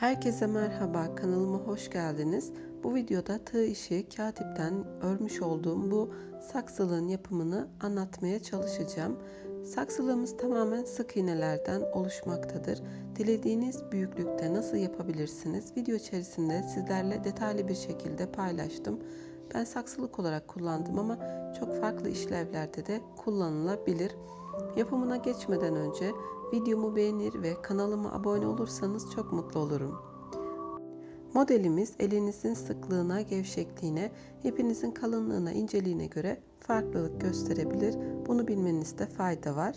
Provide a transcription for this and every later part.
Herkese merhaba, kanalıma hoş geldiniz. Bu videoda tığ işi katipten örmüş olduğum bu saksılığın yapımını anlatmaya çalışacağım. Saksılığımız tamamen sık iğnelerden oluşmaktadır. Dilediğiniz büyüklükte nasıl yapabilirsiniz? Video içerisinde sizlerle detaylı bir şekilde paylaştım. Ben saksılık olarak kullandım ama çok farklı işlevlerde de kullanılabilir. Yapımına geçmeden önce videomu beğenir ve kanalıma abone olursanız çok mutlu olurum. Modelimiz elinizin sıklığına, gevşekliğine, ipinizin kalınlığına, inceliğine göre farklılık gösterebilir. Bunu bilmenizde fayda var.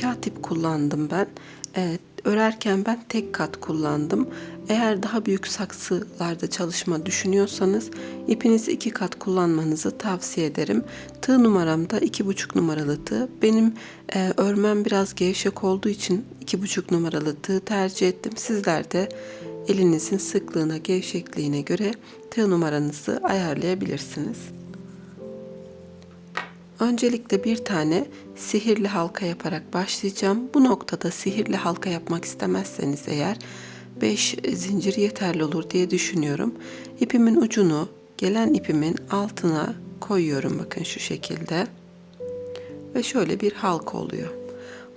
Katip kullandım ben. Evet, örerken ben tek kat kullandım. Eğer daha büyük saksılarda çalışma düşünüyorsanız ipinizi iki kat kullanmanızı tavsiye ederim. Tığ numaram da iki buçuk numaralı tığ. Benim e, örmem biraz gevşek olduğu için iki buçuk numaralı tığ tercih ettim. Sizler de elinizin sıklığına, gevşekliğine göre tığ numaranızı ayarlayabilirsiniz. Öncelikle bir tane sihirli halka yaparak başlayacağım. Bu noktada sihirli halka yapmak istemezseniz eğer 5 zincir yeterli olur diye düşünüyorum. İpimin ucunu gelen ipimin altına koyuyorum bakın şu şekilde. Ve şöyle bir halka oluyor.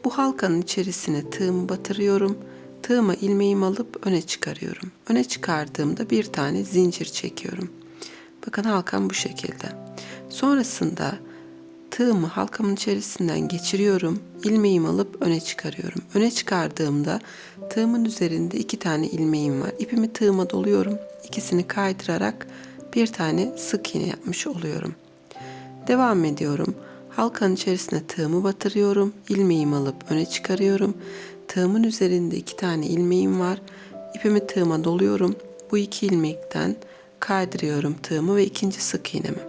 Bu halkanın içerisine tığımı batırıyorum. Tığıma ilmeğimi alıp öne çıkarıyorum. Öne çıkardığımda bir tane zincir çekiyorum. Bakın halkam bu şekilde. Sonrasında tığımı halkamın içerisinden geçiriyorum. ilmeğimi alıp öne çıkarıyorum. Öne çıkardığımda tığımın üzerinde iki tane ilmeğim var. İpimi tığıma doluyorum. İkisini kaydırarak bir tane sık iğne yapmış oluyorum. Devam ediyorum. Halkanın içerisine tığımı batırıyorum. ilmeğimi alıp öne çıkarıyorum. Tığımın üzerinde iki tane ilmeğim var. İpimi tığıma doluyorum. Bu iki ilmekten kaydırıyorum tığımı ve ikinci sık iğnemi.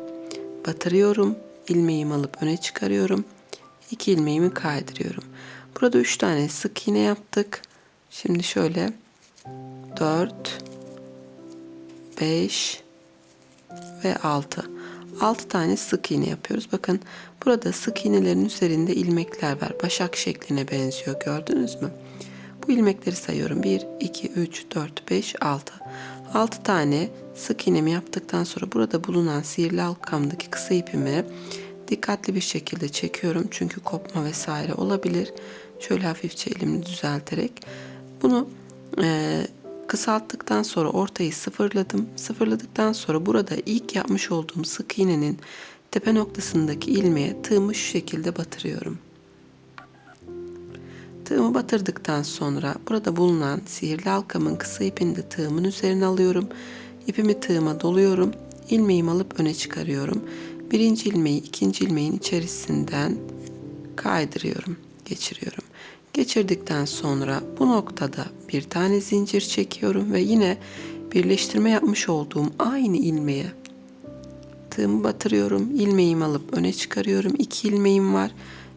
Batırıyorum ilmeğimi alıp öne çıkarıyorum. İki ilmeğimi kaydırıyorum. Burada üç tane sık iğne yaptık. Şimdi şöyle 4 5 ve 6. 6 tane sık iğne yapıyoruz. Bakın burada sık iğnelerin üzerinde ilmekler var. Başak şekline benziyor. Gördünüz mü? Bu ilmekleri sayıyorum. 1, 2, 3, 4, 5, 6. 6 tane sık iğnemi yaptıktan sonra burada bulunan sihirli halkamdaki kısa ipimi dikkatli bir şekilde çekiyorum. Çünkü kopma vesaire olabilir. Şöyle hafifçe elimi düzelterek. Bunu e, kısalttıktan sonra ortayı sıfırladım. Sıfırladıktan sonra burada ilk yapmış olduğum sık iğnenin tepe noktasındaki ilmeğe tığımı şu şekilde batırıyorum. Tığımı batırdıktan sonra burada bulunan sihirli halkamın kısa ipini de tığımın üzerine alıyorum. İpimi tığıma doluyorum. ilmeğimi alıp öne çıkarıyorum. Birinci ilmeği ikinci ilmeğin içerisinden kaydırıyorum, geçiriyorum. Geçirdikten sonra bu noktada bir tane zincir çekiyorum ve yine birleştirme yapmış olduğum aynı ilmeğe tığımı batırıyorum. ilmeğimi alıp öne çıkarıyorum. İki ilmeğim var.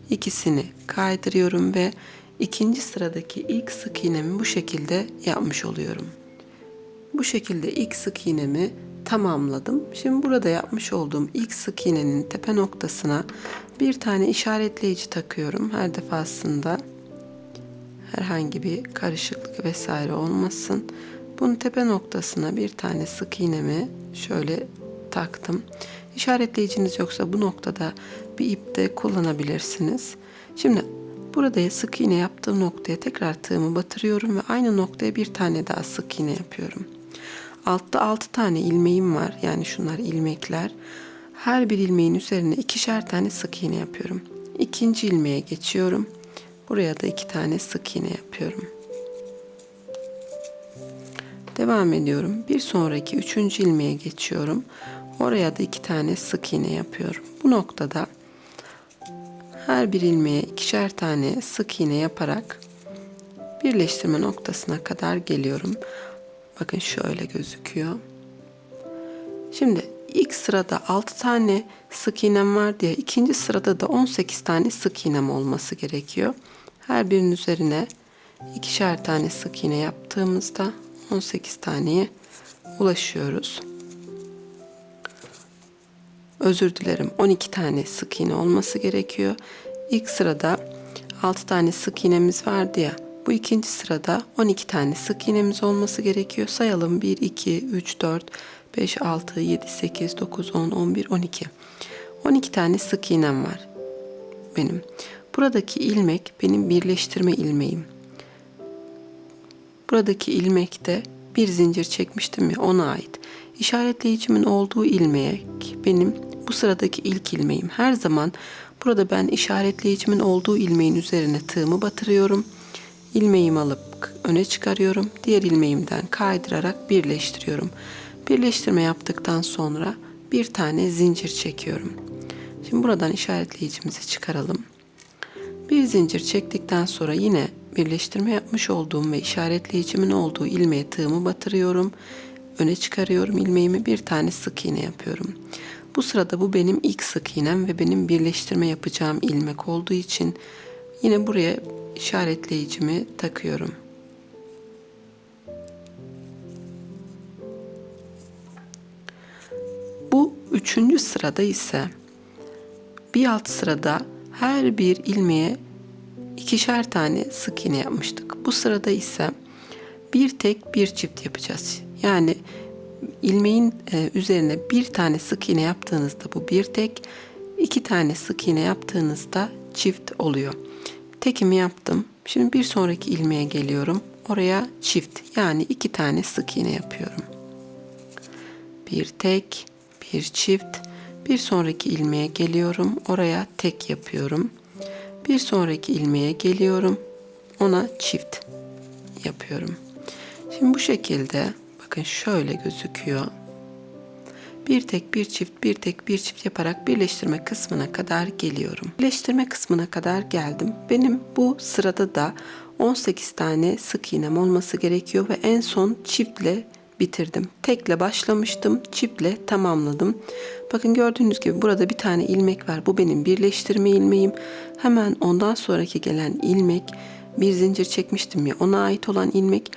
İkisini kaydırıyorum ve ikinci sıradaki ilk sık iğnemi bu şekilde yapmış oluyorum. Bu şekilde ilk sık iğnemi tamamladım. Şimdi burada yapmış olduğum ilk sık iğnenin tepe noktasına bir tane işaretleyici takıyorum her defasında. Herhangi bir karışıklık vesaire olmasın. Bunun tepe noktasına bir tane sık iğnemi şöyle taktım. İşaretleyiciniz yoksa bu noktada bir ip de kullanabilirsiniz. Şimdi burada sık iğne yaptığım noktaya tekrar tığımı batırıyorum ve aynı noktaya bir tane daha sık iğne yapıyorum. Altta 6 tane ilmeğim var. Yani şunlar ilmekler. Her bir ilmeğin üzerine ikişer tane sık iğne yapıyorum. İkinci ilmeğe geçiyorum. Buraya da iki tane sık iğne yapıyorum. Devam ediyorum. Bir sonraki üçüncü ilmeğe geçiyorum. Oraya da iki tane sık iğne yapıyorum. Bu noktada her bir ilmeğe ikişer tane sık iğne yaparak birleştirme noktasına kadar geliyorum. Bakın şöyle gözüküyor. Şimdi ilk sırada 6 tane sık iğnem var diye ikinci sırada da 18 tane sık iğnem olması gerekiyor. Her birinin üzerine ikişer tane sık iğne yaptığımızda 18 taneye ulaşıyoruz. Özür dilerim 12 tane sık iğne olması gerekiyor. İlk sırada 6 tane sık iğnemiz vardı ya. Bu ikinci sırada 12 tane sık iğnemiz olması gerekiyor. Sayalım 1, 2, 3, 4, 5, 6, 7, 8, 9, 10, 11, 12. 12 tane sık iğnem var benim. Buradaki ilmek benim birleştirme ilmeğim. Buradaki ilmekte bir zincir çekmiştim ya ona ait. İşaretleyicimin olduğu ilmek benim bu sıradaki ilk ilmeğim. Her zaman burada ben işaretleyicimin olduğu ilmeğin üzerine tığımı batırıyorum. İlmeğimi alıp öne çıkarıyorum. Diğer ilmeğimden kaydırarak birleştiriyorum. Birleştirme yaptıktan sonra bir tane zincir çekiyorum. Şimdi buradan işaretleyicimizi çıkaralım. Bir zincir çektikten sonra yine birleştirme yapmış olduğum ve işaretleyicimin olduğu ilmeğe tığımı batırıyorum. Öne çıkarıyorum ilmeğimi bir tane sık iğne yapıyorum. Bu sırada bu benim ilk sık iğnem ve benim birleştirme yapacağım ilmek olduğu için yine buraya işaretleyicimi takıyorum. Bu üçüncü sırada ise bir alt sırada her bir ilmeğe ikişer tane sık iğne yapmıştık. Bu sırada ise bir tek bir çift yapacağız. Yani ilmeğin e, üzerine bir tane sık iğne yaptığınızda bu bir tek, iki tane sık iğne yaptığınızda çift oluyor. Tekimi yaptım. Şimdi bir sonraki ilmeğe geliyorum. Oraya çift yani iki tane sık iğne yapıyorum. Bir tek, bir çift. Bir sonraki ilmeğe geliyorum. Oraya tek yapıyorum. Bir sonraki ilmeğe geliyorum. Ona çift yapıyorum. Şimdi bu şekilde bakın şöyle gözüküyor. Bir tek bir çift bir tek bir çift yaparak birleştirme kısmına kadar geliyorum. Birleştirme kısmına kadar geldim. Benim bu sırada da 18 tane sık iğnem olması gerekiyor ve en son çiftle bitirdim. Tekle başlamıştım, çiftle tamamladım. Bakın gördüğünüz gibi burada bir tane ilmek var. Bu benim birleştirme ilmeğim. Hemen ondan sonraki gelen ilmek bir zincir çekmiştim ya ona ait olan ilmek.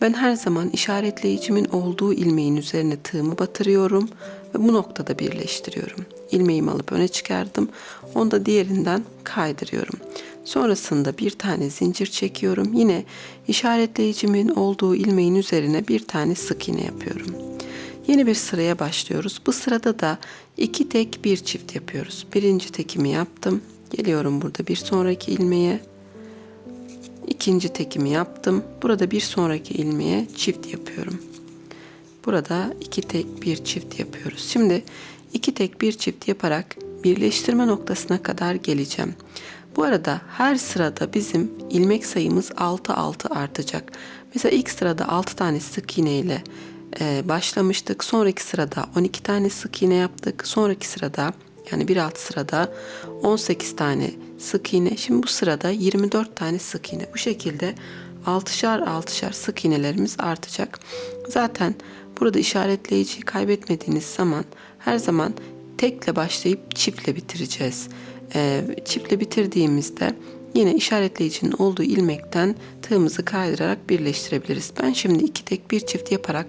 Ben her zaman işaretleyicimin olduğu ilmeğin üzerine tığımı batırıyorum ve bu noktada birleştiriyorum. İlmeğimi alıp öne çıkardım. Onu da diğerinden kaydırıyorum. Sonrasında bir tane zincir çekiyorum. Yine işaretleyicimin olduğu ilmeğin üzerine bir tane sık iğne yapıyorum. Yeni bir sıraya başlıyoruz. Bu sırada da iki tek bir çift yapıyoruz. Birinci tekimi yaptım. Geliyorum burada bir sonraki ilmeğe. İkinci tekimi yaptım. Burada bir sonraki ilmeğe çift yapıyorum. Burada iki tek bir çift yapıyoruz. Şimdi iki tek bir çift yaparak birleştirme noktasına kadar geleceğim. Bu arada her sırada bizim ilmek sayımız 6 6 artacak. Mesela ilk sırada 6 tane sık iğne ile e, başlamıştık. Sonraki sırada 12 tane sık iğne yaptık. Sonraki sırada yani bir alt sırada 18 tane sık iğne. Şimdi bu sırada 24 tane sık iğne. Bu şekilde altışar altışar sık iğnelerimiz artacak. Zaten burada işaretleyiciyi kaybetmediğiniz zaman her zaman tekle başlayıp çiftle bitireceğiz. Ee, çiftle bitirdiğimizde yine işaretleyicinin olduğu ilmekten tığımızı kaydırarak birleştirebiliriz. Ben şimdi iki tek bir çift yaparak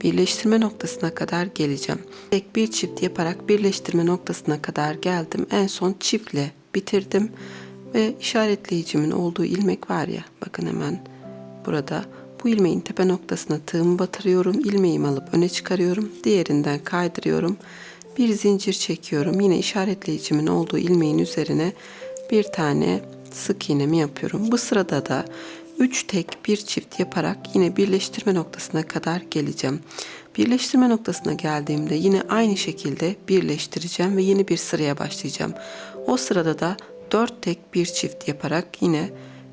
birleştirme noktasına kadar geleceğim. Tek bir çift yaparak birleştirme noktasına kadar geldim. En son çiftle bitirdim ve işaretleyicimin olduğu ilmek var ya bakın hemen burada bu ilmeğin tepe noktasına tığımı batırıyorum. ilmeğimi alıp öne çıkarıyorum. Diğerinden kaydırıyorum. Bir zincir çekiyorum. Yine işaretleyicimin olduğu ilmeğin üzerine bir tane sık iğnemi yapıyorum. Bu sırada da 3 tek bir çift yaparak yine birleştirme noktasına kadar geleceğim. Birleştirme noktasına geldiğimde yine aynı şekilde birleştireceğim ve yeni bir sıraya başlayacağım. O sırada da 4 tek bir çift yaparak yine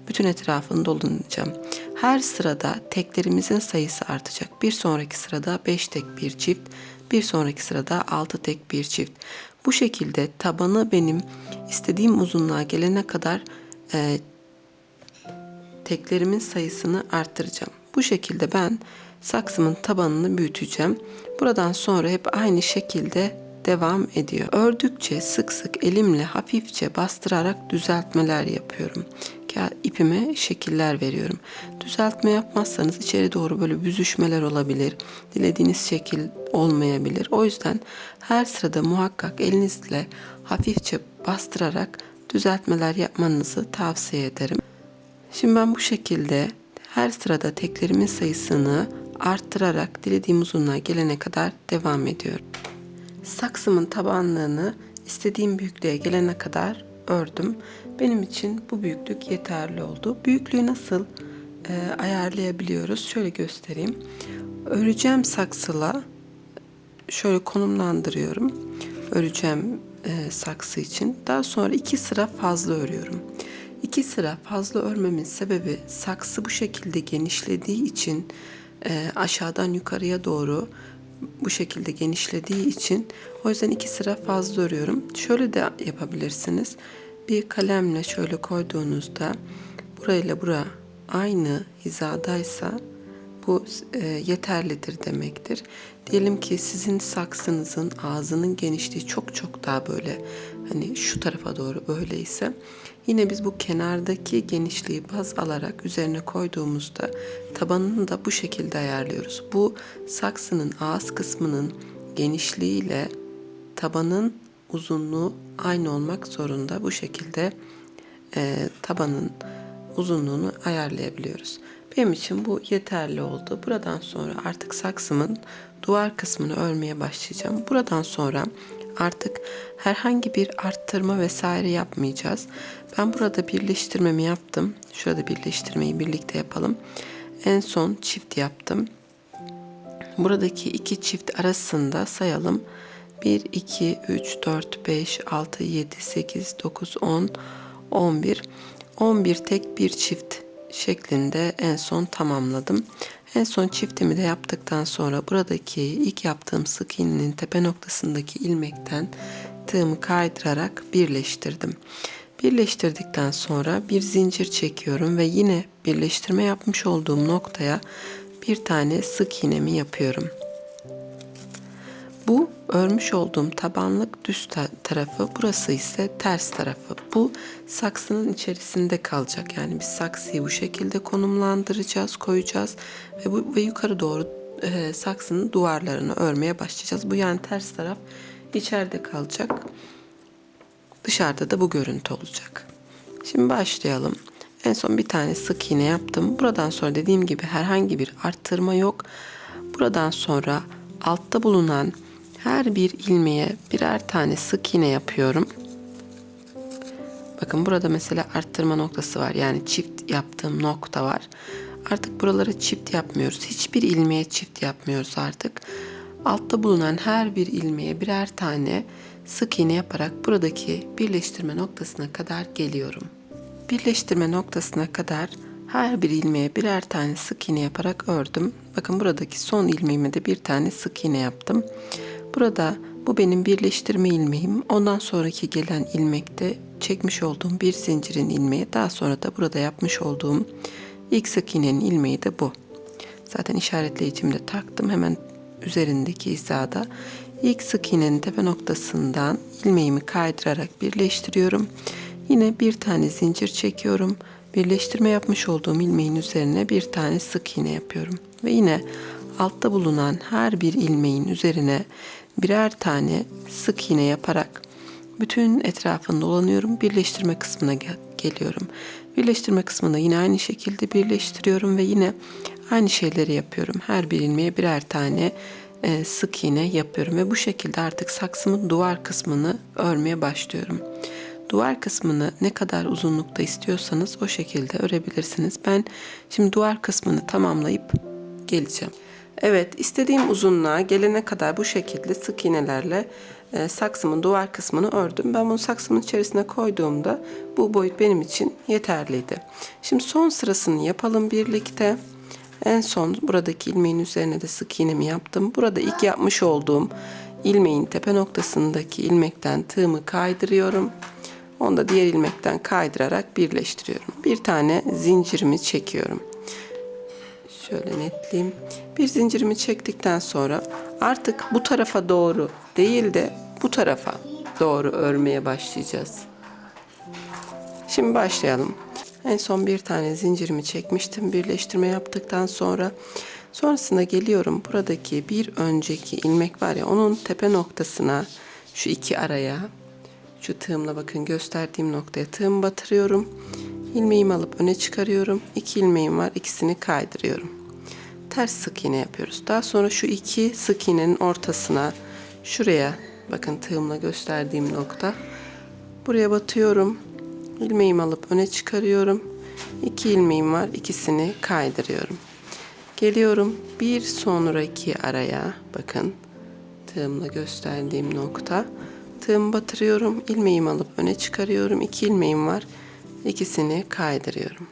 bütün etrafını dolanacağım. Her sırada teklerimizin sayısı artacak. Bir sonraki sırada 5 tek bir çift, bir sonraki sırada 6 tek bir çift. Bu şekilde tabanı benim istediğim uzunluğa gelene kadar e, teklerimin sayısını arttıracağım. Bu şekilde ben saksımın tabanını büyüteceğim. Buradan sonra hep aynı şekilde devam ediyor. Ördükçe sık sık elimle hafifçe bastırarak düzeltmeler yapıyorum. ipime şekiller veriyorum. Düzeltme yapmazsanız içeri doğru böyle büzüşmeler olabilir. Dilediğiniz şekil olmayabilir. O yüzden her sırada muhakkak elinizle hafifçe bastırarak düzeltmeler yapmanızı tavsiye ederim. Şimdi ben bu şekilde her sırada teklerimin sayısını arttırarak dilediğim uzunluğa gelene kadar devam ediyorum. Saksımın tabanlığını istediğim büyüklüğe gelene kadar ördüm. Benim için bu büyüklük yeterli oldu. Büyüklüğü nasıl e, ayarlayabiliyoruz? Şöyle göstereyim. Öreceğim saksıla şöyle konumlandırıyorum. Öreceğim e, saksı için. Daha sonra iki sıra fazla örüyorum. İki sıra fazla örmemin sebebi saksı bu şekilde genişlediği için e, aşağıdan yukarıya doğru bu şekilde genişlediği için o yüzden iki sıra fazla örüyorum. Şöyle de yapabilirsiniz. Bir kalemle şöyle koyduğunuzda burayla bura aynı hizadaysa bu e, yeterlidir demektir. Diyelim ki sizin saksınızın ağzının genişliği çok çok daha böyle hani şu tarafa doğru böyleyse yine biz bu kenardaki genişliği baz alarak üzerine koyduğumuzda tabanını da bu şekilde ayarlıyoruz. Bu saksının ağız kısmının genişliğiyle tabanın uzunluğu aynı olmak zorunda. Bu şekilde e, tabanın uzunluğunu ayarlayabiliyoruz. Benim için bu yeterli oldu. Buradan sonra artık saksımın duvar kısmını örmeye başlayacağım. Buradan sonra artık herhangi bir arttırma vesaire yapmayacağız. Ben burada birleştirmemi yaptım. Şurada birleştirmeyi birlikte yapalım. En son çift yaptım. Buradaki iki çift arasında sayalım. 1, 2, 3, 4, 5, 6, 7, 8, 9, 10, 11. 11 tek bir çift şeklinde en son tamamladım. En son çiftimi de yaptıktan sonra buradaki ilk yaptığım sık iğnenin tepe noktasındaki ilmekten tığımı kaydırarak birleştirdim. Birleştirdikten sonra bir zincir çekiyorum ve yine birleştirme yapmış olduğum noktaya bir tane sık iğnemi yapıyorum. Örmüş olduğum tabanlık düz ta- tarafı, burası ise ters tarafı. Bu saksının içerisinde kalacak. Yani biz saksıyı bu şekilde konumlandıracağız, koyacağız ve bu ve yukarı doğru e, saksının duvarlarını örmeye başlayacağız. Bu yani ters taraf içeride kalacak. Dışarıda da bu görüntü olacak. Şimdi başlayalım. En son bir tane sık iğne yaptım. Buradan sonra dediğim gibi herhangi bir arttırma yok. Buradan sonra altta bulunan her bir ilmeğe birer tane sık iğne yapıyorum. Bakın burada mesela arttırma noktası var. Yani çift yaptığım nokta var. Artık buralara çift yapmıyoruz. Hiçbir ilmeğe çift yapmıyoruz artık. Altta bulunan her bir ilmeğe birer tane sık iğne yaparak buradaki birleştirme noktasına kadar geliyorum. Birleştirme noktasına kadar her bir ilmeğe birer tane sık iğne yaparak ördüm. Bakın buradaki son ilmeğime de bir tane sık iğne yaptım. Burada bu benim birleştirme ilmeğim. Ondan sonraki gelen ilmekte çekmiş olduğum bir zincirin ilmeği. Daha sonra da burada yapmış olduğum ilk sık iğnenin ilmeği de bu. Zaten işaretleyicimi de taktım. Hemen üzerindeki hizada ilk sık iğnenin tepe noktasından ilmeğimi kaydırarak birleştiriyorum. Yine bir tane zincir çekiyorum. Birleştirme yapmış olduğum ilmeğin üzerine bir tane sık iğne yapıyorum. Ve yine altta bulunan her bir ilmeğin üzerine birer tane sık iğne yaparak bütün etrafını dolanıyorum. Birleştirme kısmına gel- geliyorum. Birleştirme kısmında yine aynı şekilde birleştiriyorum ve yine aynı şeyleri yapıyorum. Her bir ilmeğe birer tane e, sık iğne yapıyorum ve bu şekilde artık saksımın duvar kısmını örmeye başlıyorum. Duvar kısmını ne kadar uzunlukta istiyorsanız o şekilde örebilirsiniz. Ben şimdi duvar kısmını tamamlayıp geleceğim. Evet, istediğim uzunluğa gelene kadar bu şekilde sık iğnelerle e, saksımın duvar kısmını ördüm. Ben bunu saksımın içerisine koyduğumda bu boyut benim için yeterliydi. Şimdi son sırasını yapalım birlikte. En son buradaki ilmeğin üzerine de sık iğnemi yaptım. Burada ilk yapmış olduğum ilmeğin tepe noktasındaki ilmekten tığımı kaydırıyorum. Onu da diğer ilmekten kaydırarak birleştiriyorum. Bir tane zincirimi çekiyorum. Şöyle netleyeyim. Bir zincirimi çektikten sonra artık bu tarafa doğru değil de bu tarafa doğru örmeye başlayacağız. Şimdi başlayalım. En son bir tane zincirimi çekmiştim birleştirme yaptıktan sonra. Sonrasında geliyorum buradaki bir önceki ilmek var ya onun tepe noktasına şu iki araya şu tığımla bakın gösterdiğim noktaya tığım batırıyorum. İlmeğimi alıp öne çıkarıyorum. İki ilmeğim var ikisini kaydırıyorum. Ters sık iğne yapıyoruz. Daha sonra şu iki sık iğnenin ortasına şuraya bakın tığımla gösterdiğim nokta. Buraya batıyorum. İlmeğimi alıp öne çıkarıyorum. İki ilmeğim var. ikisini kaydırıyorum. Geliyorum bir sonraki araya bakın tığımla gösterdiğim nokta. Tığımı batırıyorum. ilmeğimi alıp öne çıkarıyorum. İki ilmeğim var. İkisini kaydırıyorum.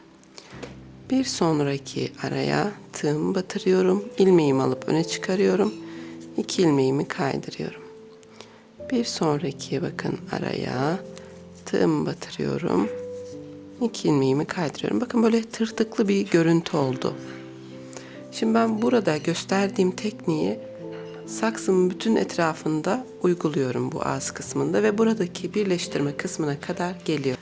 Bir sonraki araya tığımı batırıyorum. ilmeğimi alıp öne çıkarıyorum. İki ilmeğimi kaydırıyorum. Bir sonraki bakın araya tığımı batırıyorum. İki ilmeğimi kaydırıyorum. Bakın böyle tırtıklı bir görüntü oldu. Şimdi ben burada gösterdiğim tekniği saksımın bütün etrafında uyguluyorum bu ağız kısmında ve buradaki birleştirme kısmına kadar geliyor.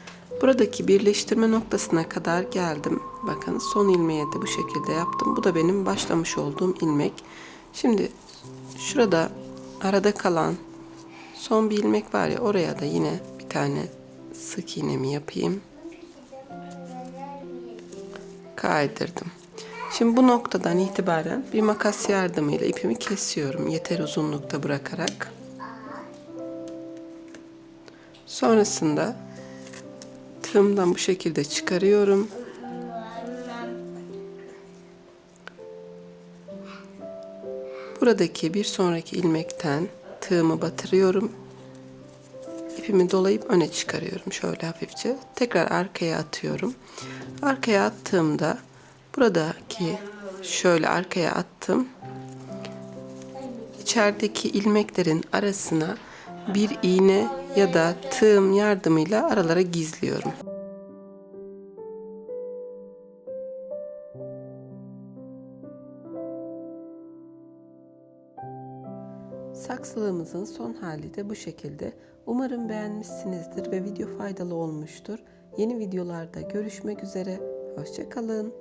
Buradaki birleştirme noktasına kadar geldim. Bakın son ilmeğe de bu şekilde yaptım. Bu da benim başlamış olduğum ilmek. Şimdi şurada arada kalan son bir ilmek var ya oraya da yine bir tane sık iğnemi yapayım. Kaydırdım. Şimdi bu noktadan itibaren bir makas yardımıyla ipimi kesiyorum. Yeter uzunlukta bırakarak. Sonrasında tığımdan bu şekilde çıkarıyorum. Buradaki bir sonraki ilmekten tığımı batırıyorum. İpimi dolayıp öne çıkarıyorum şöyle hafifçe. Tekrar arkaya atıyorum. Arkaya attığımda buradaki şöyle arkaya attım. İçerideki ilmeklerin arasına bir iğne ya da tığım yardımıyla aralara gizliyorum. Saksılığımızın son hali de bu şekilde. Umarım beğenmişsinizdir ve video faydalı olmuştur. Yeni videolarda görüşmek üzere. Hoşçakalın.